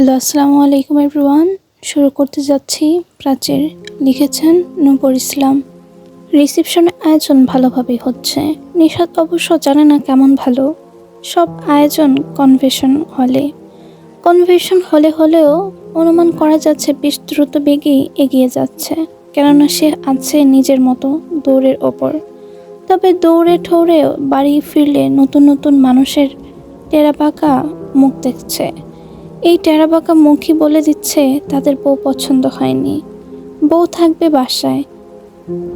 Hello, আসসালামু আলাইকুম everyone. শুরু করতে যাচ্ছি প্রাচীর লিখেছেন নূপুর ইসলাম। রিসেপশনের আয়োজন ভালোভাবেই হচ্ছে। নিশাদ অবশ্য জানে না কেমন ভালো। সব আয়োজন কনভেশন হলে। কনভেশন হলে হলেও অনুমান করা যাচ্ছে বেশ দ্রুত বেগেই এগিয়ে যাচ্ছে, কেননা সে আছে নিজের মতো দৌড়ের ওপর। তবে দৌড়ে ঠৌড়ে বাড়ি ফিরলে নতুন নতুন মানুষের টেরাপাকা মুখ দেখছে। এই টেরাবাঁকা মুখী বলে দিচ্ছে তাদের বউ পছন্দ হয়নি। বউ থাকবে বাসায়।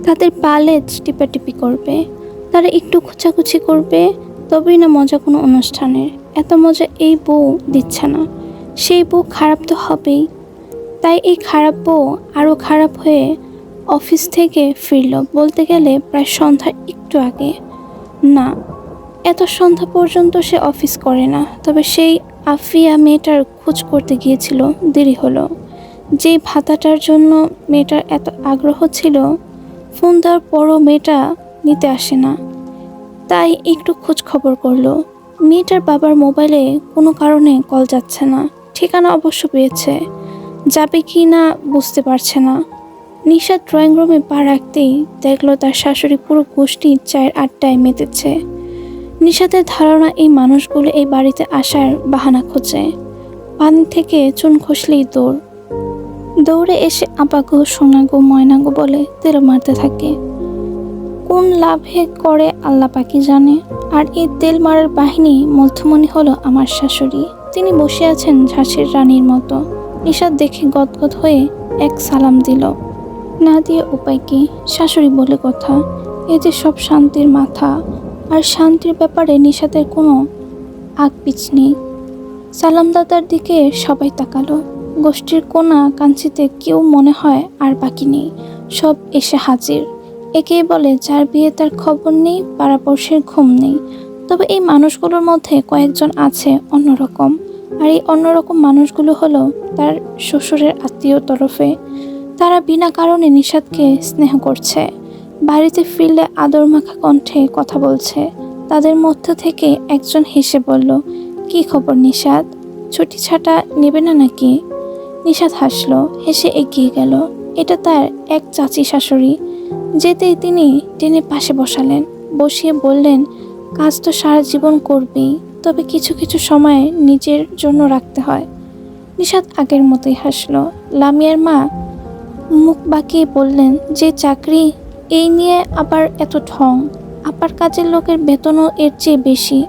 তাদের পালেজ টিপাটিপি করবে। তারা একটু খুচাখুচি করবে, তবেই না মজা কোনো অনুষ্ঠানের। এত মজা এই বউ দিচ্ছে না। সেই বউ খারাপ তো হবেই। তাই এই খারাপ বউ আরও খারাপ হয়ে অফিস থেকে ফিরল বলতে গেলে প্রায় সন্ধ্যার একটু আগে। না, এত সন্ধ্যা পর্যন্ত সে অফিস করে না, তবে সেই আফিয়া মেয়েটার খোঁজ করতে গিয়েছিল, দেরি হলো। যেই ভাতাটার জন্য মেয়েটার এত আগ্রহ ছিল, ফোন দেওয়ার পরও মেয়েটা নিতে আসে না। তাই একটু খোঁজ খবর করল। মেয়েটার বাবার মোবাইলে কোনো কারণে কল যাচ্ছে না। ঠিকানা অবশ্য পেয়েছে। যাবে কি না বুঝতে পারছে না। নিশা ড্রয়িং রুমে পা রাখতেই দেখল তার শাশুড়ি পুরো গোষ্ঠী চায়ের আড্ডায় মেতেছে। নিশাতের ধারণা এই মানুষগুলো এই বাড়িতে আসার বাহানা খোঁজে। পান থেকে চুন খসলেই দৌড়। দৌড়ে এসে আপাগো, সোনাগো, ময়নাগো বলে তেল মারতে থাকে। কোন লাভে করে আল্লাহ পাকি জানে? আর এই তেল মারার বাহিনী মধ্যমণি হলো আমার শাশুড়ি। তিনি বসে আছেন ঝাঁসির রানীর মতো। নিশাদ দেখে গদগদ হয়ে এক সালাম দিল। না দিয়ে উপায় কি? শাশুড়ি বলে কথা। এ যে সব শান্তির মাথা। আর শান্তির ব্যাপারে নিশাদের কোনো আগ পিছ নেই। সালামদাদার দিকে সবাই তাকালো। গোষ্ঠীর কোনা কাঞ্চিতে কেউ মনে হয় আর বাকি নেই। সব এসে হাজির। একেই বলে, যার বিয়ে তার খবর নেই, পাড়াপড়শির ঘুম নেই। তবে এই মানুষগুলোর মধ্যে কয়েকজন আছে অন্যরকম। আর এই অন্যরকম মানুষগুলো হলো তার শ্বশুরের আত্মীয় তরফে। তারা বিনা কারণে নিষাদকে স্নেহ করছে। বাড়িতে ফিরলে আদর মাখা কণ্ঠে কথা বলছে। তাদের মধ্য থেকে একজন হেসে বলল, কি খবর নিষাদ ছুটি ছাটা নেবে না নাকি? নিষাদ হাসলো, হেসে এগিয়ে গেল। এটা তার এক চাচি শাশুড়ি। যেতেই তিনি টেনে পাশে বসালেন। বসিয়ে বললেন, কাজ তো সারা জীবন করবেই, তবে কিছু কিছু সময় নিজের জন্য রাখতে হয়। নিষাদ আগের মতোই হাসলো। লামিয়ার মা মুখ বাঁকিয়ে বললেন, যে চাকরি এই নিয়ে আবার এত ঢং। আপার কাজের লোকের বেতনও এর চেয়ে বেশি।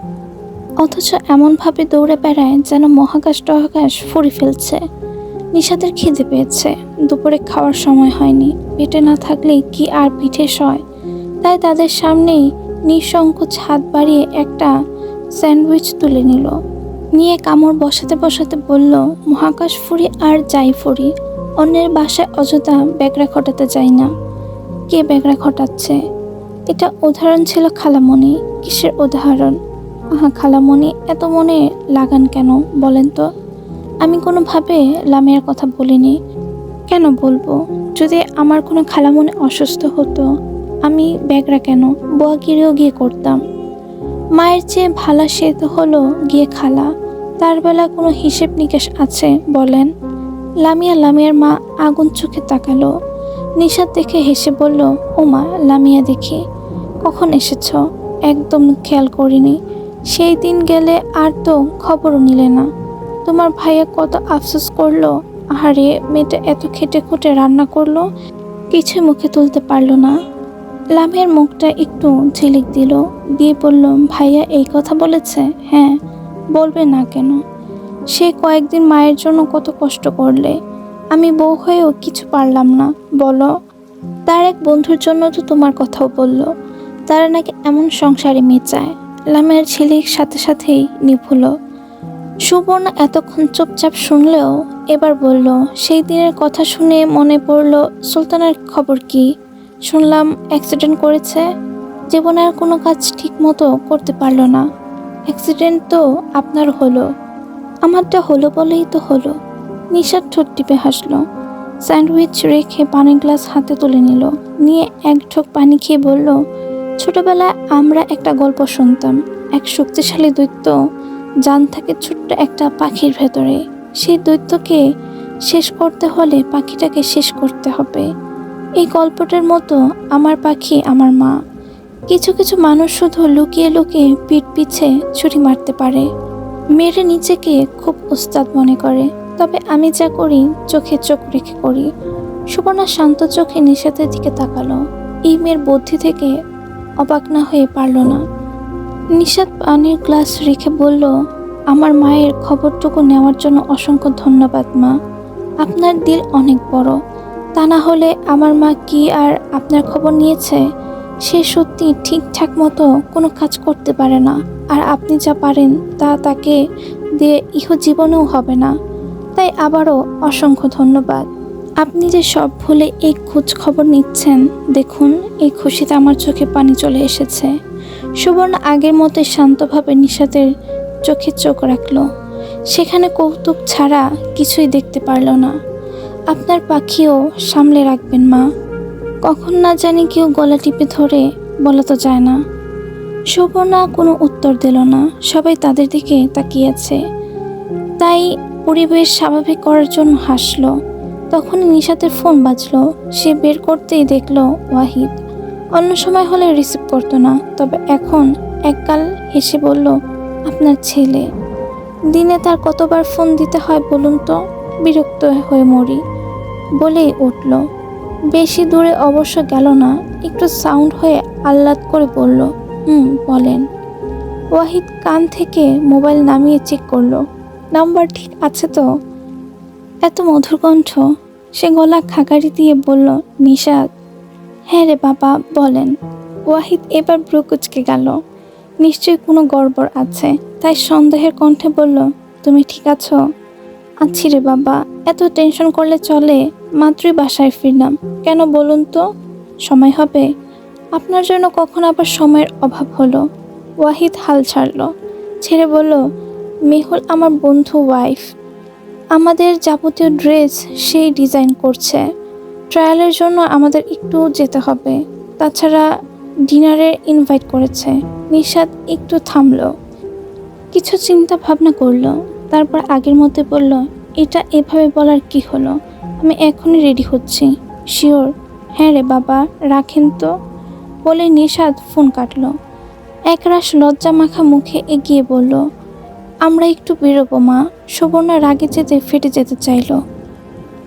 অথচ এমনভাবে দৌড়ে বেড়ায় যেন মহাকাশ টহাকাশ ফুরি ফেলছে। নিশাদের খিদে পেয়েছে। দুপুরে খাওয়ার সময় হয়নি। পেটে না থাকলেই কি আর পিঠে সয় তাই তাদের সামনেই নিঃসংকোচ হাত বাড়িয়ে একটা স্যান্ডউইচ তুলে নিল। নিয়ে কামড় বসাতে বসাতে বলল, মহাকাশ ফুরি আর যাই ফুরি অন্যের বাসায় অযথা ব্যাগরা খটাতে যাই না। কে ব্যাগরা ঘটাচ্ছে? এটা উদাহরণ ছিল খালামণি, কিসের উদাহরণ? আহা, খালামণি, এত মনে লাগান কেন বলেন তো? আমি কোনোভাবে লামিয়ার কথা বলিনি। কেন বলব? যদি আমার কোনো খালামণি অসুস্থ হতো, আমি ব্যাগরা কেন? বোয়াগিরেও গিয়ে করতাম। মায়ের চেয়ে ভালা সে তো হলো গিয়ে খালা। তার বেলা কোনো হিসেব নিকেশ আছে বলেন? লামিয়া লামিয়ার মা আগুন চোখে তাকালো। নিশাদ দেখে হেসে বলল, ওমা, লামিয়া দেখি, কখন এসেছ? একদম খেয়াল করিনি। সেই দিন গেলে আর তো খবরও নিলে না। তোমার ভাইয়া কত আফসোস করল? আহারে, মেয়েটা এত খেটে খুঁটে রান্না করল? কিছু মুখে তুলতে পারল না। লামের মুখটা একটু ঝিলিক দিল, দিয়ে বলল, ভাইয়া এই কথা বলেছে? হ্যাঁ বলবে না কেন? সে কয়েকদিন মায়ের জন্য কত কষ্ট করলে। আমি বউ হয়েও কিছু পারলাম না। বলো, তার এক বন্ধুর জন্য তো তোমার কথাও বলল। তারা নাকি এমন সংসারে মেয়ে চায় লামের ছেলের সাথে সাথেই নিভুল। সুবর্ণা এতক্ষণ চুপচাপ শুনলেও এবার বলল, সেই দিনের কথা শুনে মনে পড়ল সুলতানের খবর কি? শুনলাম অ্যাক্সিডেন্ট করেছে। জীবনে আর কোনো কাজ ঠিক মতো করতে পারল না। অ্যাক্সিডেন্ট তো আপনার হলো। আমারটা হলো বলেই তো হলো। নিশার ঠোঁট টিপে হাসলো। স্যান্ডউইচ রেখে পানির গ্লাস হাতে তুলে নিল। নিয়ে এক ঢোক পানি খেয়ে বলল, ছোটবেলায় আমরা একটা গল্প শুনতাম। এক শক্তিশালী দৈত্য জান থাকে ছোট্ট একটা পাখির ভেতরে। সেই দৈত্যকে শেষ করতে হলে পাখিটাকে শেষ করতে হবে। এই গল্পটার মতো আমার পাখি আমার মা। কিছু কিছু মানুষ শুধু লুকিয়ে লুকিয়ে পিঠ পিছে ছুরি মারতে পারে। মেরে নিজেকে খুব উস্তাদ মনে করে। তবে আমি যা করি, চোখে চোখ রেখে করি। সুবর্ণা শান্ত চোখে নিষেধের দিকে তাকালো। এই মেয়ের বুদ্ধি থেকে অবাক না হয়ে পারল না। নিষাদ পানির গ্লাস রেখে বলল, আমার মায়ের খবরটুকু নেওয়ার জন্য অসংখ্য ধন্যবাদ, মা। আপনার দিল অনেক বড়। তা না হলে আমার মা কি আর আপনার খবর নিয়েছে? সে সত্যি ঠিকঠাক মতো কোনো কাজ করতে পারে না। আর আপনি যা পারেন, তা তাকে দিয়ে ইহ জীবনেও হবে না। তাই আবারও অসংখ্য ধন্যবাদ। আপনি যে সব ভুলে এই খোঁজ খবর নিচ্ছেন, দেখুন, এই খুশিতে আমার চোখে পানি চলে এসেছে। সুবর্ণ আগের মতো শান্তভাবে নিষাদের চোখে চোখ রাখল। সেখানে কৌতুক ছাড়া কিছুই দেখতে পারল না। আপনার পাখিও সামলে রাখবেন, মা। কখন না জানি কেউ গলা টিপে ধরে বলা তো যায় না। সুবর্ণা কোনো উত্তর দিল না। সবাই তাদের দিকে তাকিয়েছে তাই পরিবেশ স্বাভাবিক করার জন্য হাসলো। তখন নিশাতের ফোন বাজলো। সে বের করতেই দেখল ওয়াহিদ। অন্য সময় হলে রিসিভ করতো না। তবে এখন এককাল হেসে বলল, আপনার ছেলে। দিনে তার কতবার ফোন দিতে হয় বলুন তো? বিরক্ত হয়ে মরি। বলেই উঠল। বেশি দূরে অবশ্য গেল না। একটু সাউন্ড হয়ে আহ্লাদ করে বলল, হুম, বলেন। ওয়াহিদ কান থেকে মোবাইল নামিয়ে চেক করল। নাম্বার ঠিক আছে তো? এত মধুর কণ্ঠ। সে গলা খাকারি দিয়ে বলল, নিষাদ। হ্যাঁ রে বাবা, বলেন। ওয়াহিদ এবার ব্রুকুচকে গেল। নিশ্চয়ই কোনো গড়বড় আছে। তাই সন্দেহের কণ্ঠে বলল, তুমি ঠিক আছো? আছি রে বাবা, এত টেনশন করলে চলে, মাত্রই বাসায় ফিরলাম। কেন বলুন তো? সময় হবে। আপনার জন্য কখন আবার সময়ের অভাব হলো? ওয়াহিদ হাল ছাড়লো। ছেড়ে বলল মেহুল আমার বন্ধু ওয়াইফ। আমাদের যাবতীয় ড্রেস সেই ডিজাইন করছে। ট্রায়ালের জন্য আমাদের একটু যেতে হবে। তাছাড়া ডিনারের ইনভাইট করেছে। নিশাদ একটু থামলো। কিছু চিন্তা ভাবনা করল। তারপর আগের মধ্যে বলল, এটা এভাবে বলার কি হলো? আমি এখনই রেডি হচ্ছি। শিওর? হ্যাঁ রে বাবা, রাখেন তো। বলে নিশাদ ফোন কাটলো। একরাশ লজ্জা মাখা মুখে এগিয়ে বলল আমরা একটু বেরোবো, মা। সুবর্ণা রাগে যেতে ফেটে যেতে চাইলো।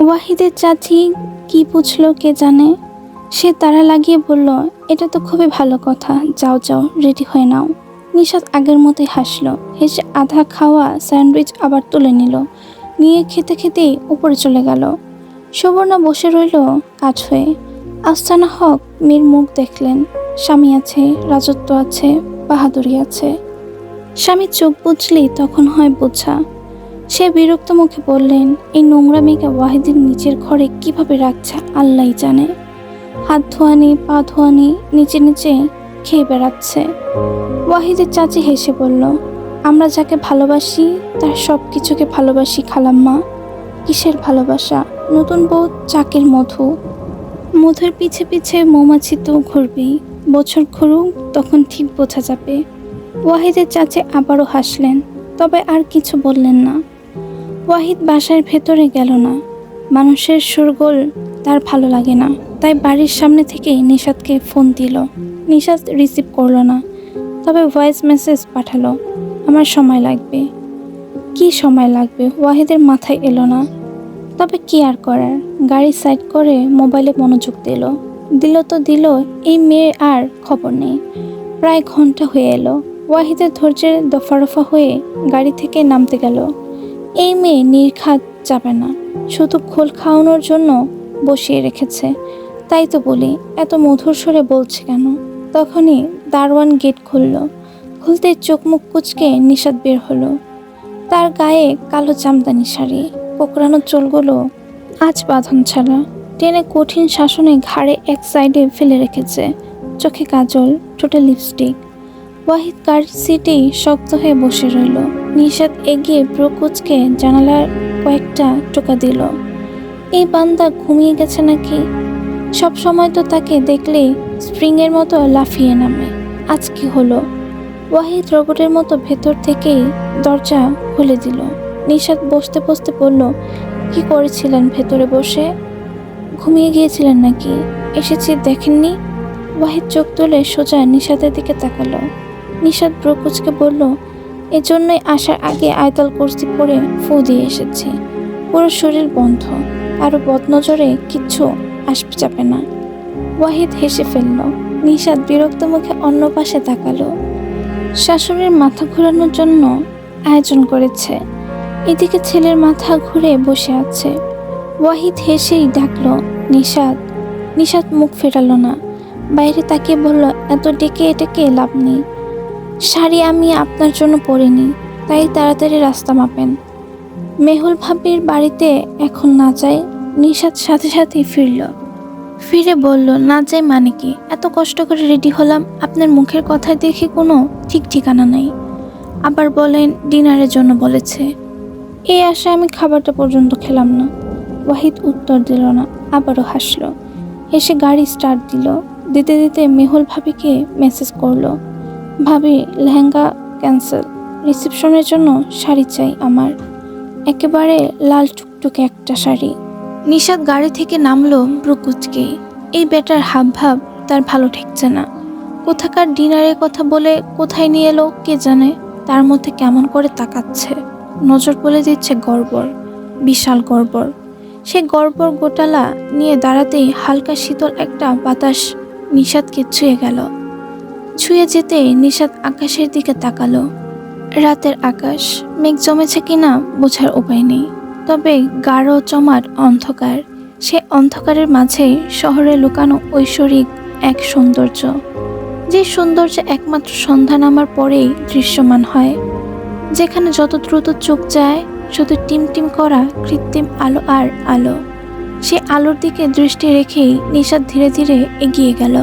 ওয়াহিদের চাচি কি বুঝলো কে জানে? সে তারা লাগিয়ে বলল, এটা তো খুবই ভালো কথা। যাও যাও, রেডি হয়ে নাও। নিশাদ আগের মতোই হাসলো। হেসে আধা খাওয়া স্যান্ডউইচ আবার তুলে নিল। নিয়ে খেতে খেতেই উপরে চলে গেল। সুবর্ণা বসে রইল কাজ হয়ে। আস্তানা হক মেয়ের মুখ দেখলেন। স্বামী আছে, রাজত্ব আছে, বাহাদুরি আছে। স্বামী চোখ বুঝলেই তখন হয় বোঝা। সে বিরক্ত মুখে বললেন, এই নোংরা মেয়েকে ওয়াহিদের নিচের ঘরে কীভাবে রাখছে আল্লাহ জানে। হাত ধোয়ানি, পা ধোয়ানি নিচে নিচে খেয়ে বেড়াচ্ছে। ওয়াহিদের চাচি হেসে বলল, আমরা যাকে ভালোবাসি, তার সব কিছুকে ভালোবাসি খালাম্মা। কিসের ভালোবাসা? নতুন বউ, চাকের মধু। মধুর পিছে পিছে মৌমাছি তো ঘুরবেই। বছর ঘুরুক, তখন ঠিক বোঝা যাবে। ওয়াহিদের চাচি আবারও হাসলেন, তবে আর কিছু বললেন না। ওয়াহিদ বাসার ভেতরে গেল না। মানুষের সুরগোল তার ভালো লাগে না, তাই বাড়ির সামনে থেকেই নিশাদকে ফোন দিল। নিশাদ রিসিভ করল না, তবে ভয়েস মেসেজ পাঠালো, আমার সময় লাগবে। কি সময় লাগবে? ওয়াহিদের মাথায় এলো না। তবে কি আর করার? গাড়ি সাইড করে মোবাইলে মনোযোগ দিল। দিল তো দিল, এই মেয়ের আর খবর নেই। প্রায় ঘণ্টা হয়ে এলো। ওয়াহিদের ধৈর্যের দফারফা হয়ে গাড়ি থেকে নামতে গেল। এই মেয়ে নির্ঘাত যাবে না। শুধু খোল খাওয়ানোর জন্য বসিয়ে রেখেছে। তাই তো বলি, এত মধুর স্বরে বলছে কেন? তখনই দারোয়ান গেট খুলল। খুলতে চোখ মুখ কুচকে নিষাদ বের হলো। তার গায়ে কালো জামদানি শাড়ি, কোকড়ানো চুলগুলো, আজ বাঁধন ছাড়া। টেনে কঠিন শাসনে ঘাড়ে এক সাইডে ফেলে রেখেছে। চোখে কাজল, ঠোঁটে লিপস্টিক ওয়াহিদ কার সিটেই শক্ত হয়ে বসে রইল। নিষাদ এগিয়ে প্রকুচকে জানালার কয়েকটা টোকা দিল। এই বান্দা ঘুমিয়ে গেছে নাকি? সব সময় তো তাকে দেখলে স্প্রিংয়ের মতো লাফিয়ে নামে। আজ কি হলো? ওয়াহিদ রোবটের মতো ভেতর থেকেই দরজা খুলে দিল। নিশাদ বসতে বসতে বলল, কি করেছিলেন ভেতরে বসে? ঘুমিয়ে গিয়েছিলেন নাকি? এসেছি দেখেননি? ওয়াহিদ চোখ তুলে সোজা নিশাদের দিকে তাকালো। নিশাদ ব্রকুচকে বলল, এজন্যই আসার আগে আয়তাল কুর্সি পরে ফু দিয়ে এসেছি। পুরো শরীর বন্ধ আরও বদনজরে কিচ্ছু আসবে যাবে না। ওয়াহিদ হেসে ফেলল। নিশাদ বিরক্ত মুখে অন্য পাশে তাকালো। শাশুড়ির মাথা ঘোরানোর জন্য আয়োজন করেছে। এদিকে ছেলের মাথা ঘুরে বসে আছে। ওয়াহিদ হেসেই ডাকলো নিশাদ নিশাদ মুখ ফেরালো না। বাইরে তাকিয়ে বলল, এত ডেকে এটাকে লাভ নেই। শাড়ি আমি আপনার জন্য পরিনি, তাই তাড়াতাড়ি রাস্তা মাপেন। মেহুল ভাবির বাড়িতে এখন না যাই নিশাদ সাথে সাথেই ফিরল। ফিরে বলল, না যাই মানে কি? এত কষ্ট করে রেডি হলাম, আপনার মুখের কথা দেখে কোনো ঠিক ঠিকানা নেই। আবার বলেন, ডিনারের জন্য বলেছে। এই আশায় আমি খাবারটা পর্যন্ত খেলাম না। ওয়াহিদ উত্তর দিল না, আবারও হাসলো। এসে গাড়ি স্টার্ট দিল। দিতে দিতে মেহুল ভাবিকে মেসেজ করল ভাবি, লেহেঙ্গা ক্যান্সেল রিসেপশনের জন্য শাড়ি চাই আমার। একেবারে লাল টুকটুকে একটা শাড়ি। নিশাদ গাড়ি থেকে নামলো ব্রুকুচকে। এই বেটার হাব ভাব তার ভালো ঠেকছে না। কোথাকার ডিনারের কথা বলে কোথায় নিয়ে এলো কে জানে? তার মধ্যে কেমন করে তাকাচ্ছে। নজর বলে দিচ্ছে গড়বড়, বিশাল গড়বড়। সে গড়বড় গোটালা নিয়ে দাঁড়াতেই হালকা শীতল একটা বাতাস নিষাদকে ছুঁয়ে গেল। ছুঁয়ে যেতে নিষাদ আকাশের দিকে তাকালো। রাতের আকাশ মেঘ জমেছে কিনা বোঝার উপায় নেই। তবে গাঢ় জমাট অন্ধকার, সে অন্ধকারের মাঝে শহরে লুকানো ঐশ্বরিক এক সৌন্দর্য। যে সৌন্দর্য একমাত্র সন্ধান আমার পরেই দৃশ্যমান হয়। যেখানে যত দ্রুত চোখ যায়, শুধু টিমটিম করা কৃত্রিম আলো আর আলো। সে আলোর দিকে দৃষ্টি রেখেই নিষাদ ধীরে ধীরে এগিয়ে গেল।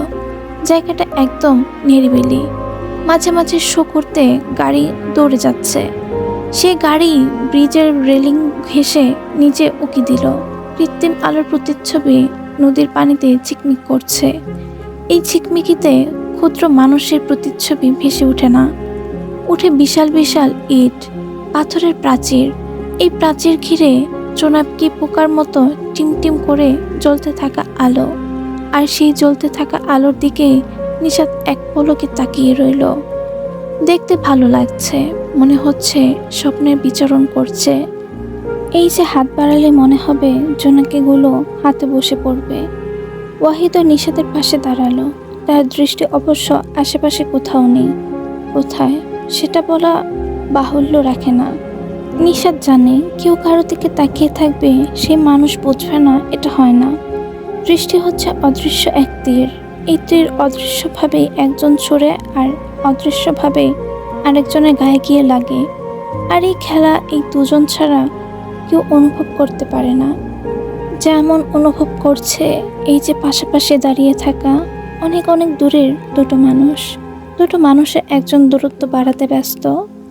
জায়গাটা একদম নিরিবিলি। মাঝে মাঝে শো করতে গাড়ি দৌড়ে যাচ্ছে। সে গাড়ি ব্রিজের রেলিং ঘেঁষে নিচে উকি দিল। কৃত্রিম আলোর প্রতিচ্ছবি নদীর পানিতে চিকমিক করছে। এই ঝিকমিকিতে ক্ষুদ্র মানুষের প্রতিচ্ছবি ভেসে ওঠে না। উঠে বিশাল বিশাল ইট, পাথরের প্রাচীর। এই প্রাচীর ঘিরে চোনাপকি পোকার মতো টিমটিম করে জ্বলতে থাকা আলো। আর সেই জ্বলতে থাকা আলোর দিকে নিশাদ এক পলকে তাকিয়ে রইল। দেখতে ভালো লাগছে, মনে হচ্ছে স্বপ্নের বিচরণ করছে। এই যে হাত বাড়ালে মনে হবে জোনাকিগুলো হাতে বসে পড়বে। ওয়াহিদ নিষাদের পাশে দাঁড়াল। তার দৃষ্টি অবশ্য আশেপাশে কোথাও নেই। কোথায়? সেটা বলা বাহুল্য রাখে না। নিষাদ জানে, কেউ কারও দিকে তাকিয়ে থাকবে সেই মানুষ বুঝবে না, এটা হয় না। দৃষ্টি হচ্ছে অদৃশ্য এক তীর। এই তীর অদৃশ্যভাবে একজন ছড়ে আর অদৃশ্যভাবে আরেকজনের গায়ে গিয়ে লাগে। আর এই খেলা এই দুজন ছাড়া কেউ অনুভব করতে পারে না। যেমন অনুভব করছে এই যে পাশাপাশি দাঁড়িয়ে থাকা অনেক অনেক দূরের দুটো মানুষ। দুটো মানুষের একজন দূরত্ব বাড়াতে ব্যস্ত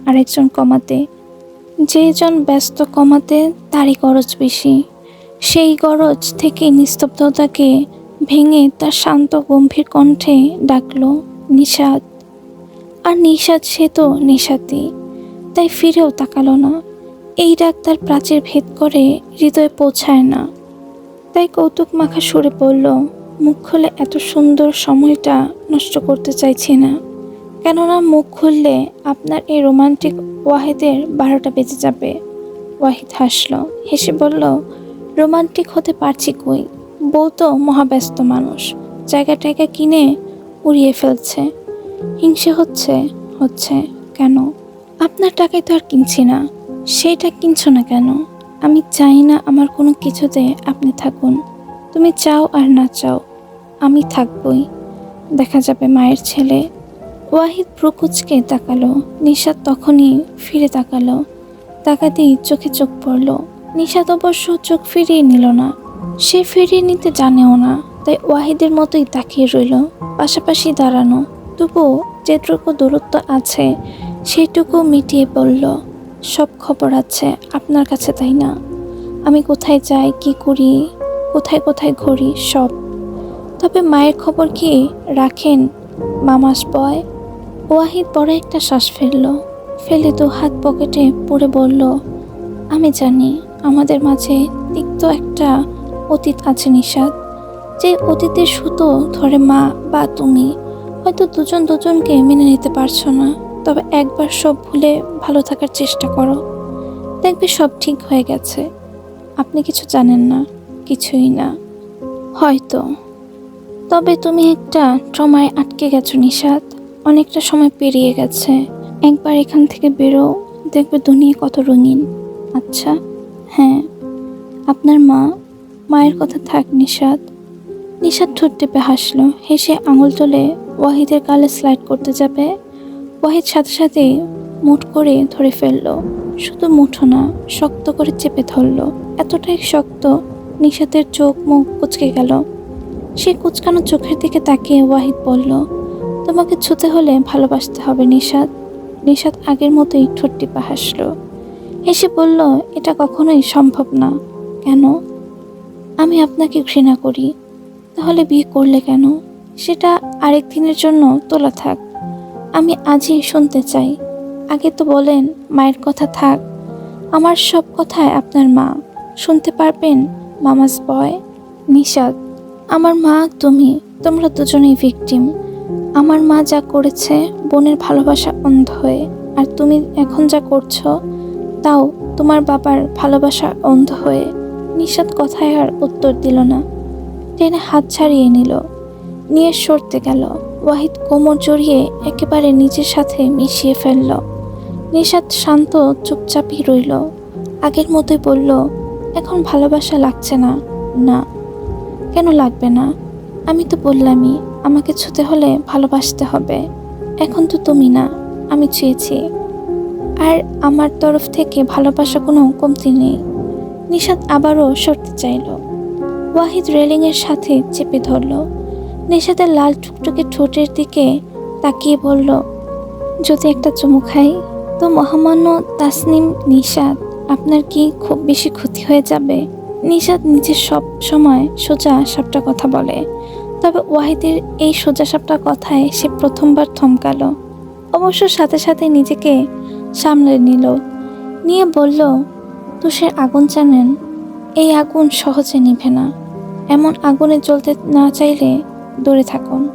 আর একজন কমাতে যেজন ব্যস্ত কমাতে, তারই খরচ বেশি। সেই গরজ থেকে নিস্তব্ধতাকে ভেঙে তার শান্ত গম্ভীর কণ্ঠে ডাকলো নিষাদ আর নিষাদ সে তো নিষাদি তাই ফিরেও তাকালো না। এই ডাক তার প্রাচীর ভেদ করে হৃদয়ে পৌঁছায় না। তাই কৌতুক মাখা সুরে বলল, মুখ খুলে এত সুন্দর সময়টা নষ্ট করতে চাইছি না। কেননা মুখ খুললে আপনার এই রোমান্টিক ওয়াহিদের বারোটা বেজে যাবে। ওয়াহিদ হাসল, হেসে বলল রোমান্টিক হতে পারছি কই? বউ তো মহাব্যস্ত মানুষ। জায়গা টায়গা কিনে উড়িয়ে ফেলছে। হিংসে হচ্ছে হচ্ছে কেন? আপনার টাকায় তো আর কিনছি না। সেইটা কিনছো না কেন? আমি চাই না আমার কোনো কিছুতে আপনি থাকুন। তুমি চাও আর না চাও, আমি থাকবই। দেখা যাবে মায়ের ছেলে। ওয়াহিদ প্রকুচকে তাকালো। নিশাদ তখনই ফিরে তাকালো। তাকাতেই চোখে চোখ পড়ল। নিশাদ অবশ্য চোখ ফিরিয়ে নিল না। সে ফিরিয়ে নিতে জানেও না, তাই ওয়াহিদের মতোই তাকিয়ে রইল, পাশাপাশি দাঁড়ানো। তবুও যেটুকু দূরত্ব আছে, সেইটুকু মিটিয়ে বলল, সব খবর আছে, আপনার কাছে তাই না? আমি কোথায় যাই, কি করি, কোথায় কোথায় ঘুরি, সব। তবে মায়ের খবর কি রাখেন মামাস বয়? ওয়াহিদ বড় একটা শ্বাস ফেলল, ফেলে দু হাত পকেটে পড়ে বলল, আমি জানি। আমাদের মাঝে তিক্ত একটা অতীত আছে নিষাদ। যে অতীতের সুতো ধরে মা বা তুমি, হয়তো দুজন দুজনকে মেনে নিতে পারছ না। তবে একবার সব ভুলে ভালো থাকার চেষ্টা করো। দেখবে সব ঠিক হয়ে গেছে। আপনি কিছু জানেন না, কিছুই না। হয়তো। তবে তুমি একটা ট্রমায় আটকে গেছো নিষাদ। অনেকটা সময় পেরিয়ে গেছে। একবার এখান থেকে বেরো, দেখবে দুনিয়া কত রঙিন। আচ্ছা। হ্যাঁ আপনার মা মায়ের কথা থাক নিষাদ নিষাদ ঠোঁট টিপে হাসলো, হেসে আঙুল তুলে ওয়াহিদের গালে স্লাইড করতে যাবে। ওয়াহিদ সাথে সাথে মুঠ করে ধরে ফেলল, শুধু মুঠো না, শক্ত করে চেপে ধরলো। এতটাই শক্ত নিষাদের চোখ মুখ কুচকে গেল। সে কুচকানো চোখের দিকে তাকিয়ে ওয়াহিদ বলল, তোমাকে ছুতে হলে ভালোবাসতে হবে নিষাদ নিষাদ আগের মতোই ঠোঁট টিপে হাসলো। হেসে বলল, এটা কখনোই সম্ভব না। কেন? আমি আপনাকে ঘৃণা করি। তাহলে বিয়ে করলে কেন? সেটা আরেক দিনের জন্য তোলা থাক। আমি আজই শুনতে চাই। আগে তো বলেন, মায়ের কথা থাক। আমার সব কথায় আপনার মা। শুনতে পারবেন মামাজ বয় নিষাদ আমার মা তুমি, তোমরা দুজনেই ভিকটিম আমার মা যা করেছে, বোনের ভালোবাসা অন্ধ হয়ে, আর তুমি এখন যা করছ তাও তোমার বাবার ভালোবাসা অন্ধ হয়ে নিষাদ কথায় আর উত্তর দিল না। টেনে হাত ছাড়িয়ে নিল। নিয়ে সরতে গেল। ওয়াহিদ কোমর জড়িয়ে একেবারে নিজের সাথে মিশিয়ে ফেলল। নিষাদ শান্ত, চুপচাপই রইল। আগের মতোই বলল, এখন ভালোবাসা লাগছে না। না। কেন লাগবে না? আমি তো বললামই, আমাকে ছুতে হলে ভালোবাসতে হবে। এখন তো তুমি না, আমি চেয়েছি। আর আমার তরফ থেকে ভালোবাসা কোনো কমতি নেই। নিশাদ আবারও সরতে চাইল। ওয়াহিদ রেলিংয়ের সাথে চেপে ধরল। নিষাদের লাল টুকটুকে ঠোঁটের দিকে তাকিয়ে বলল, যদি একটা চুমু খাই, তো মহামান্য তাসনিম নিশাদ আপনার কি খুব বেশি ক্ষতি হয়ে যাবে? নিশাদ নিজের সব সময় সোজা সাপটা কথা বলে। তবে ওয়াহিদের এই সোজা সাপটা কথায় সে প্রথমবার থমকালো। অবশ্য সাথে সাথে নিজেকে সামলে নিল। নিয়ে বলল, তুষের আগুন জানেন, এই আগুন সহজে নিভে না। এমন আগুনে জ্বলতে না চাইলে দূরে থাকুন।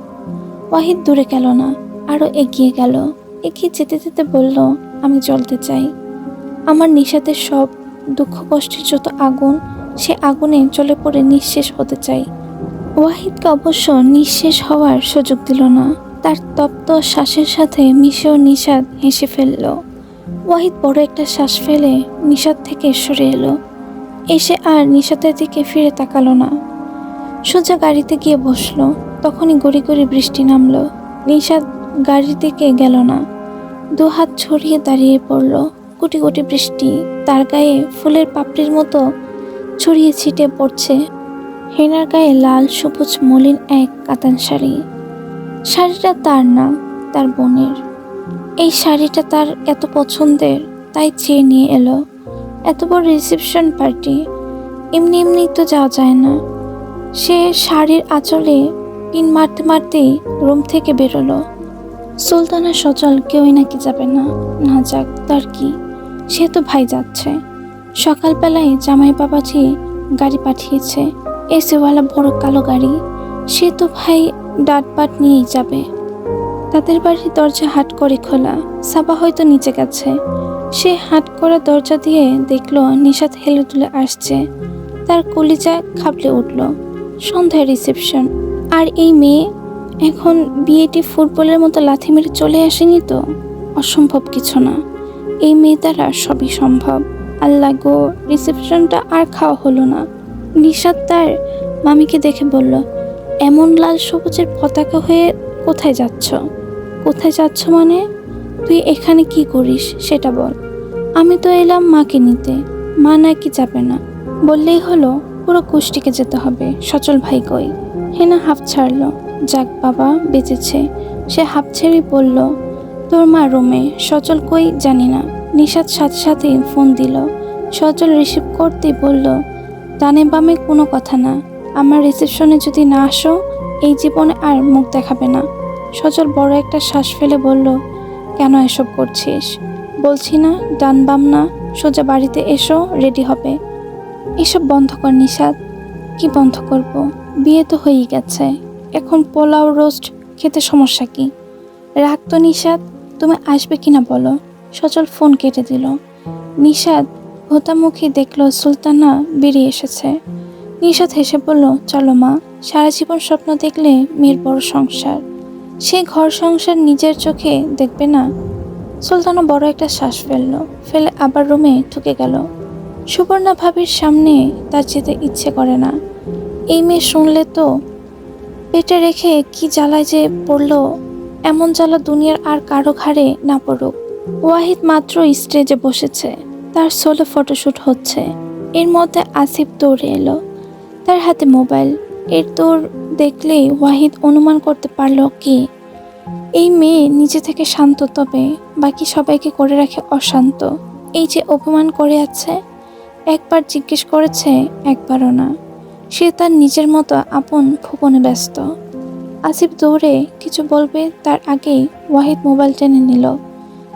ওয়াহিদ দূরে গেল না, আরও এগিয়ে গেল। এগিয়ে যেতে যেতে বলল, আমি জ্বলতে চাই। আমার নিষাদের সব দুঃখ কষ্টের যত আগুন, সে আগুনে জ্বলে পড়ে নিঃশেষ হতে চাই। ওয়াহিদকে অবশ্য নিঃশেষ হওয়ার সুযোগ দিল না। তার তপ্ত শ্বাসের সাথে মিশেও নিষাদ হেসে ফেলল। ওয়াহিদ বড় একটা শ্বাস ফেলে নিষাদ থেকে সরে এলো। এসে আর নিষাদের দিকে ফিরে তাকালো না। সোজা গাড়িতে গিয়ে বসল। তখনই গড়ি গড়ি বৃষ্টি নামলো। নিষাদ গাড়ির দিকে গেল না। দু হাত ছড়িয়ে দাঁড়িয়ে পড়ল। গুটি গুটি বৃষ্টি। তার গায়ে ফুলের পাপড়ির মতো ছড়িয়ে ছিটে পড়ছে। হেনার গায়ে লাল, সবুজ, মলিন এক কাতান শাড়ি। শাড়িটা তার না, তার বোনের। এই শাড়িটা তার এত পছন্দের, তাই চেয়ে নিয়ে এলো। এত বড় রিসেপশন পার্টি এমনি এমনি তো যাওয়া যায় না। সে শাড়ির আঁচলে পিন মারতে মারতেই রুম থেকে বেরোলো। সুলতানা সচল কেউই নাকি যাবে না। না যাক, তার কি? সে তো ভাই যাচ্ছে। সকালবেলায় জামাই বাবাজি গাড়ি পাঠিয়েছে। এসেওয়ালা বড় কালো গাড়ি। সে তো ভাই ডাট পাট নিয়েই যাবে। তাদের বাড়ির দরজা হাট করে খোলা। সাবা হয়তো নিচে গেছে। সে হাট করা দরজা দিয়ে দেখল নিশাত হেলে তুলে আসছে। তার কলিজা খাবলে উঠল। সন্ধ্যায় রিসেপশন। আর এই মেয়ে? এখন বিয়েটি ফুটবলের মতো লাথি মেরে চলে আসেনি তো? অসম্ভব কিছু না। এই মেয়ে দ্বারা সবই সম্ভব। আল্লাহ গো, রিসেপশনটা আর খাওয়া হলো না। নিশাদ তার মামিকে দেখে বলল, এমন লাল সবুজের পতাকা হয়ে কোথায় যাচ্ছ? কোথায় যাচ্ছ মানে? তুই এখানে কি করিস সেটা বল। আমি তো এলাম মাকে নিতে। মা নাকি যাবে না। বললেই হলো, পুরো কুষ্টিকে যেতে হবে। সচল ভাই কই? হেনা হাফ ছাড়লো। যাক বাবা, বেঁচেছে। সে হাফ ছেড়েই বলল, তোর মা রুমে, সচল কই জানি না। নিশাদ সাথে সাথেই ফোন দিল। সচল রিসিভ করতেই বলল, ডানে বামে কোনো কথা না। আমার রিসেপশনে যদি না আসো, এই জীবনে আর মুখ দেখাবে না। সচল বড় একটা শ্বাস ফেলে বলল, কেন এসব করছিস? বলছি না ডান বাম না। সোজা বাড়িতে এসো, রেডি হবে। এসব বন্ধ কর নিষাদ কি বন্ধ করব? বিয়ে তো হয়েই গেছে। এখন পোলাও রোস্ট খেতে সমস্যা কি? রাগ তো নিষাদ তুমি আসবে কিনা বলো? সচল ফোন কেটে দিল। নিষাদ ভোতামুখী দেখল সুলতানা বেরিয়ে এসেছে। নিষাদ হেসে বলল, চলো মা, সারা জীবন স্বপ্ন দেখলে মেয়ের বড় সংসার। সে ঘর সংসার নিজের চোখে দেখবে না। সুলতানা বড় একটা শ্বাস ফেলল, ফেলে আবার রুমে ঢুকে গেল। সুবর্ণা ভাবির সামনে তার যেতে ইচ্ছে করে না। এই মেয়ে শুনলে তো পেটে রেখে কি জ্বালায় যে পড়ল, এমন জ্বালা দুনিয়ার আর কারও ঘাড়ে না পড়ুক। ওয়াহিদ মাত্র স্টেজে বসেছে, তার সোলো ফটোশ্যুট হচ্ছে। এর মধ্যে আসিফ দৌড়ে এলো, তার হাতে মোবাইল। এর দৌড় দেখলেই ওয়াহিদ অনুমান করতে পারল কি, এই মেয়ে নিজে থেকে শান্ত তবে, বাকি সবাইকে করে রাখে অশান্ত। এই যে অপমান করে আছে, একবার জিজ্ঞেস করেছে, একবারও না। সে তার নিজের মতো আপন ফুপনে ব্যস্ত। আসিফ দৌড়ে কিছু বলবে তার আগেই ওয়াহিদ মোবাইল টেনে নিল।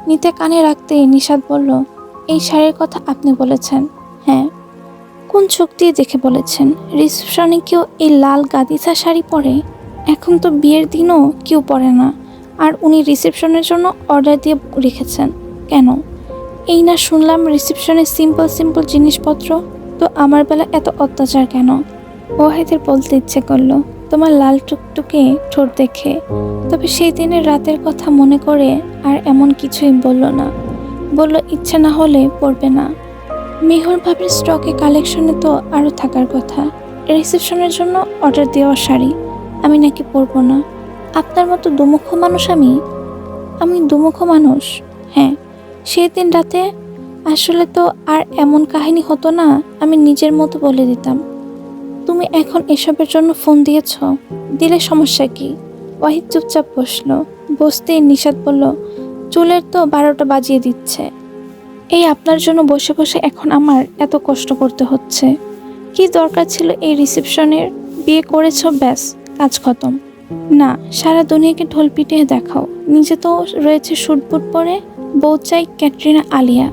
নিতে কানে রাখতে নিষাদ বলল, এই শাড়ির কথা আপনি বলেছেন। হ্যাঁ। কোন চোখ দিয়ে দেখে বলেছেন? রিসেপশনে কেউ এই লাল গাদিসা শাড়ি পরে? এখন তো বিয়ের দিনও কেউ পরে না। আর উনি রিসেপশনের জন্য অর্ডার দিয়ে রেখেছেন। কেন? এই না শুনলাম রিসেপশনে সিম্পল সিম্পল জিনিসপত্র? তো আমার বেলা এত অত্যাচার কেন? ওয়াহিদের বলতে ইচ্ছে করল, তোমার লাল টুকটুকে ঠোঁট দেখে। তবে সেই দিনের রাতের কথা মনে করে আর এমন কিছুই বলল না। বলল ইচ্ছে না হলে পড়বে না। মেহর ভাবির স্টকে কালেকশনে তো আরও থাকার কথা। রিসেপশনের জন্য অর্ডার দেওয়া শাড়ি আমি নাকি পরবো না। আপনার মতো দুমুখ মানুষ আমি? আমি দুমুখ মানুষ? হ্যাঁ সেই দিন রাতে আসলে তো আর এমন কাহিনী হতো না, আমি নিজের মতো বলে দিতাম। তুমি এখন এসবের জন্য ফোন দিয়েছ, দিলে সমস্যা কি? ওয়াহিদ চুপচাপ বসল, বসতেই নিষাদ বলল, চুলের তো বারোটা বাজিয়ে দিচ্ছে। এই আপনার জন্য বসে বসে এখন আমার এত কষ্ট করতে হচ্ছে। কি দরকার ছিল এই রিসেপশনের? বিয়ে করেছ, ব্যাস কাজ খতম। না, সারা দুনিয়াকে ঢোল পিটিয়ে দেখাও। নিজে তো রয়েছে শুটবুট পরে, বউ চাই ক্যাটরিনা আলিয়া।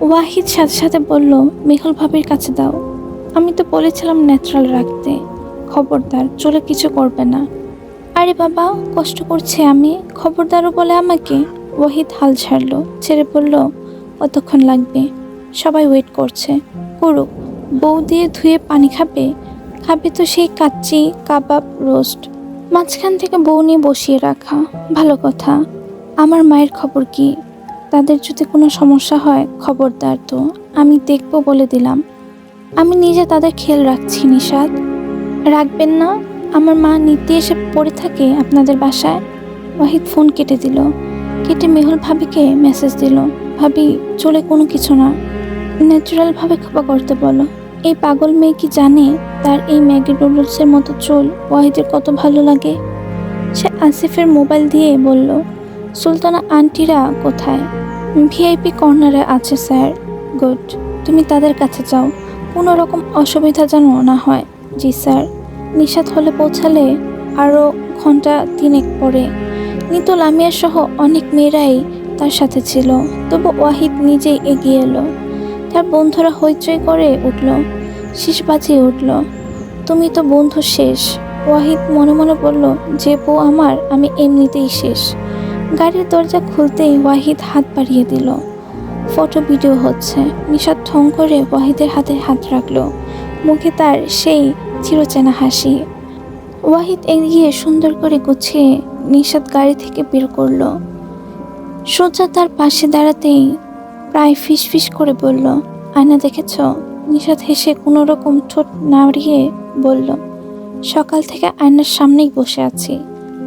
ওয়াহিদ সাথে সাথে বলল, মেহুল ভাবির কাছে দাও। আমি তো বলেছিলাম ন্যাচারাল রাখতে। খবরদার, চলে কিছু করবে না। আরে বাবা, কষ্ট করছে আমি। খবরদারও বলে আমাকে? ওয়াহিদ হাল ছাড়লো, ছেড়ে বলল কতক্ষণ লাগবে? সবাই ওয়েট করছে। করুক বউ দিয়ে ধুয়ে পানি খাবে? খাবে তো সেই কাচ্চি কাবাব রোস্ট মাঝখান থেকে বউ নিয়ে বসিয়ে রাখা। ভালো কথা। আমার মায়ের খবর কি? তাদের যদি কোনো সমস্যা হয়, খবরদার তো। আমি দেখব বলে দিলাম। আমি নিজে তাদের খেয়াল রাখছি নিষাদ রাখবেন না? আমার মা নিতে এসে পড়ে থাকে আপনাদের বাসায়। ওয়াহিদ ফোন কেটে দিল। কেটে মেহুল ভাবিকে মেসেজ দিল। ভাবি, চলে কোনো কিছু না। ন্যাচারালভাবে খোপা করতে বলো। এই পাগল মেয়ে কি জানে তার এই ম্যাগি নুডলসের মতো চুল ওয়াহিদের কত ভালো লাগে? সে আসিফের মোবাইল দিয়ে বলল, সুলতানা আন্টিরা কোথায়? ভিআইপি কর্নারে আছে, স্যার। গুড, তুমি তাদের কাছে যাও। কোনো রকম অসুবিধা যেন না হয়। জি, স্যার। নিষাদ হলে পৌঁছালে আরও ঘণ্টা তিনেক পরে। নিতু লামিয়া সহ অনেক মেয়েরাই তার সাথে ছিল। তবু ওয়াহিদ নিজেই এগিয়ে এলো। তার বন্ধুরা হইচই করে উঠল। শেষ বাজিয়ে উঠল, তুমি তো বন্ধু শেষ। ওয়াহিদ মনে মনে বলল, যে বউ আমার, আমি এমনিতেই শেষ। গাড়ির দরজা খুলতেই ওয়াহিদ হাত বাড়িয়ে দিল। ফটো ভিডিও হচ্ছে। নিশাদ ঠং করে ওয়াহিদের হাতে হাত রাখল। মুখে তার সেই চিরচেনা হাসি। ওয়াহিদ এগিয়ে সুন্দর করে গুছিয়ে নিশাদ গাড়ি থেকে বের করল। সোজা তার পাশে দাঁড়াতেই প্রায় ফিস ফিস করে বলল, আয়না দেখেছ? নিষাদ হেসে কোনো রকম ঠোঁট নাড়িয়ে বলল, সকাল থেকে আয়নার সামনেই বসে আছি।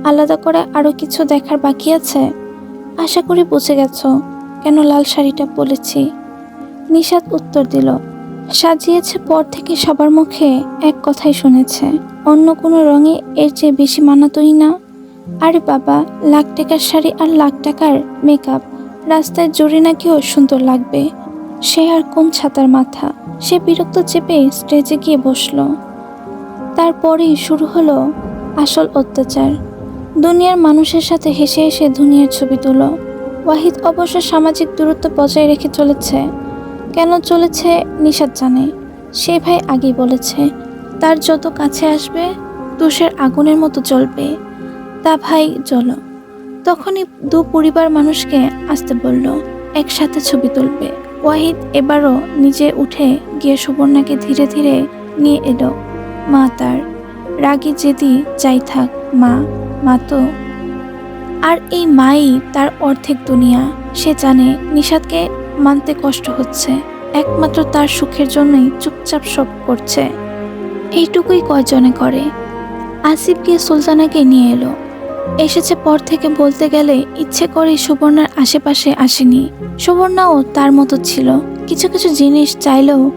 আলাদা করে আরও কিছু দেখার বাকি আছে? আশা করি বুঝে গেছ কেন লাল শাড়িটা বলেছি নিষাদ উত্তর দিল, সাজিয়েছে পর থেকে সবার মুখে এক কথাই শুনেছে। অন্য কোনো রঙে এর চেয়ে বেশি মানাতই না। আরে বাবা, লাখ টাকার শাড়ি আর লাখ টাকার মেকআপ রাস্তায় জোরে নাকিও সুন্দর লাগবে। সে আর কোন ছাতার মাথা। সে বিরক্ত চেপে স্টেজে গিয়ে বসল। তারপরেই শুরু হলো আসল অত্যাচার। দুনিয়ার মানুষের সাথে হেসে হেসে দুনিয়ার ছবি তুলো। ওয়াহিদ অবশ্য সামাজিক দূরত্ব বজায় রেখে চলেছে। কেন চলেছে নিষাদ জানে। সে ভাই আগেই বলেছে, তার যত কাছে আসবে, তুষের আগুনের মতো জ্বলবে। তা ভাই চলো তখনই দু পরিবার মানুষকে আসতে বলল, একসাথে ছবি তুলবে। ওয়াহিদ এবারও নিজে উঠে গিয়ে সুবর্ণাকে ধীরে ধীরে নিয়ে এলো। মা তার, রাগি যেদি যাই থাক, মা মা তো আর এই মাই তার অর্ধেক দুনিয়া, সে জানে নিষাদকে মানতে কষ্ট হচ্ছে, একমাত্র তার সুখের জন্যই চুপচাপ সব করছে। এইটুকুই কয়জনে করে? আসিফ গিয়ে সুলতানাকে নিয়ে এলো। এসেছে পর থেকে বলতে গেলে ইচ্ছে করে সুবর্ণার আশেপাশে আসেনি। সুবর্ণাও তার মতো ছিল। কিছু কিছু জিনিস চাইলেও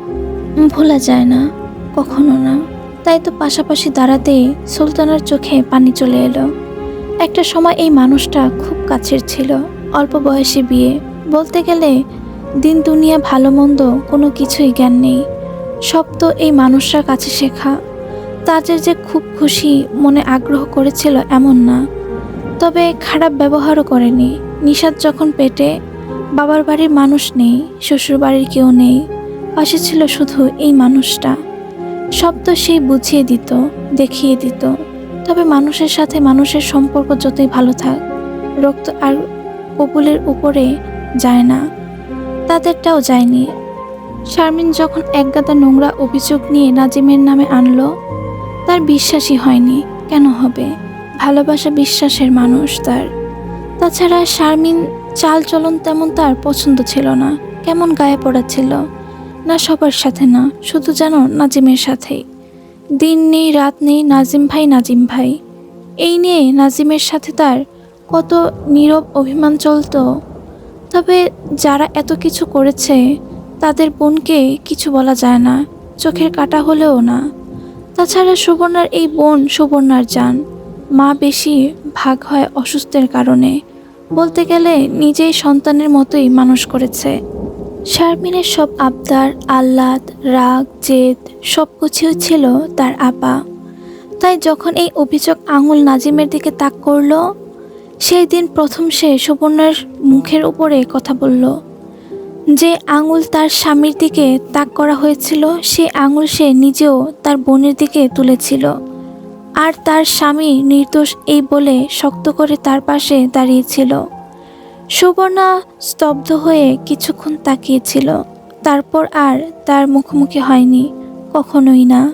ভোলা যায় না, কখনো না। তাই তো পাশাপাশি দাঁড়াতেই সুলতানার চোখে পানি চলে এলো। একটা সময় এই মানুষটা খুব কাছের ছিল, অল্প বয়সে বিয়ে। বলতে গেলে দিন, দুনিয়া, ভালো, মন্দ কোনো কিছুই জ্ঞান নেই। সব তো এই মানুষটার কাছে শেখা। তাদের যে খুব খুশি, মনে আগ্রহ করেছিল এমন না। তবে খারাপ ব্যবহারও করেনি। নিষাদ যখন পেটে, বাবার বাড়ির মানুষ নেই শ্বশুর বাড়ির কেউ নেই, পাশে ছিল শুধু এই মানুষটা। তো সেই বুঝিয়ে দিত, দেখিয়ে দিত। তবে মানুষের সাথে মানুষের সম্পর্ক যতই ভালো থাক, রক্ত আর কপুলের উপরে যায় না। তাদেরটাও যায়নি। শারমিন যখন একগাদা নোংরা অভিযোগ নিয়ে নাজিমের নামে আনলো, তার বিশ্বাসই হয়নি কেন হবে। ভালোবাসা বিশ্বাসের মানুষ তার। তাছাড়া শারমিন চাল চলন তেমন তার পছন্দ ছিল না, কেমন গায়ে পড়া ছিল না সবার সাথে না, শুধু যেন নাজিমের সাথেই। দিন নেই, রাত নেই, নাজিম ভাই নাজিম ভাই। এই নিয়ে নাজিমের সাথে তার কত নীরব অভিমান চলতো। তবে যারা এত কিছু করেছে, তাদের বোনকে কিছু বলা যায় না, চোখের কাটা হলেও না। তাছাড়া সুবর্ণার এই বোন সুবর্ণার যান মা বেশি ভাগ হয় অসুস্থের কারণে। বলতে গেলে নিজেই সন্তানের মতোই মানুষ করেছে। শারমিনের সব আবদার, আহ্লাদ, রাগ, জেদ সব কিছুই ছিল তার আপা। তাই যখন এই অভিযোগ আঙুল নাজিমের দিকে তাক করল, সেই দিন প্রথম সে সুবর্ণার মুখের উপরে কথা বলল। যে আঙুল তার স্বামীর দিকে তাক করা হয়েছিল, সে আঙুল সে নিজেও তার বোনের দিকে তুলেছিল। আর তার স্বামী নির্দোষ এই বলে শক্ত করে তার পাশে দাঁড়িয়েছিল। সুবর্ণা স্তব্ধ হয়ে কিছুক্ষণ তাকিয়েছিল। তারপর আর তার মুখোমুখি হয়নি, কখনোই না।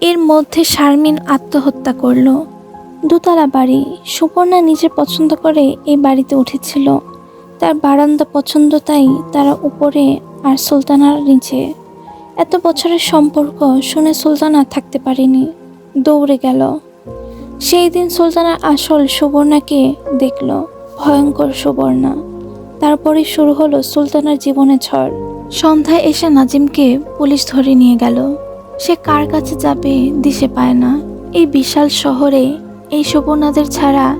এর মধ্যে শারমিন আত্মহত্যা করল। দোতলা বাড়ি। সুবর্ণা নিজে পছন্দ করে এই বাড়িতে উঠেছিল। তার বারান্দা পছন্দ তাই তারা উপরে আর সুলতানার নিচে। এত বছরের সম্পর্ক শুনে সুলতানা থাকতে পারেনি। দৌড়ে গেল। সেই দিন সুলতানার আসল সুবর্ণাকে দেখল, ভয়ঙ্কর সুবর্ণা। তারপরে শুরু হলো সুলতানার জীবনে ঝড়। সন্ধ্যায় এসে নাজিমকে পুলিশ ধরে নিয়ে গেল। সে কার কাছে যাবে দিশে পায় না। এই বিশাল শহরে এই সুবর্ণাদের ছাড়া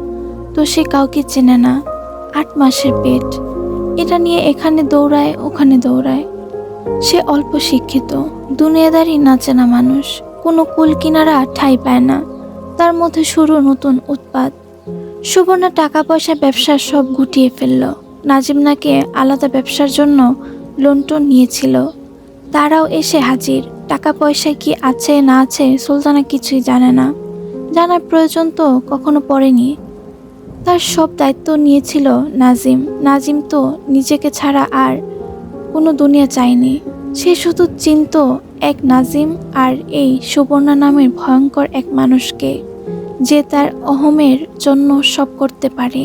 তো সে কাউকে চেনে না। আট মাসের পেট। এটা নিয়ে এখানে দৌড়ায়, ওখানে দৌড়ায়। সে অল্প শিক্ষিত দুনিয়াদারি না চেনা মানুষ। কোনো কুল কিনারা ঠাই পায় না। তার মধ্যে শুরু নতুন উৎপাত। সুবর্ণা টাকা পয়সা ব্যবসার সব গুটিয়ে ফেলল। নাজিমনাকে আলাদা ব্যবসার জন্য লোন টোন নিয়েছিল। তারাও এসে হাজির। টাকা পয়সা কি আছে, না আছে সুলতানা কিছুই জানে না। জানার প্রয়োজন তো কখনো পড়েনি। তার সব দায়িত্ব নিয়েছিল নাজিম। নাজিম তো নিজেকে ছাড়া আর কোনো দুনিয়া চায়নি। সে শুধু চিন্ত এক নাজিম আর এই সুবর্ণা নামের ভয়ঙ্কর এক মানুষকে, যে তার অহমের জন্য সব করতে পারে।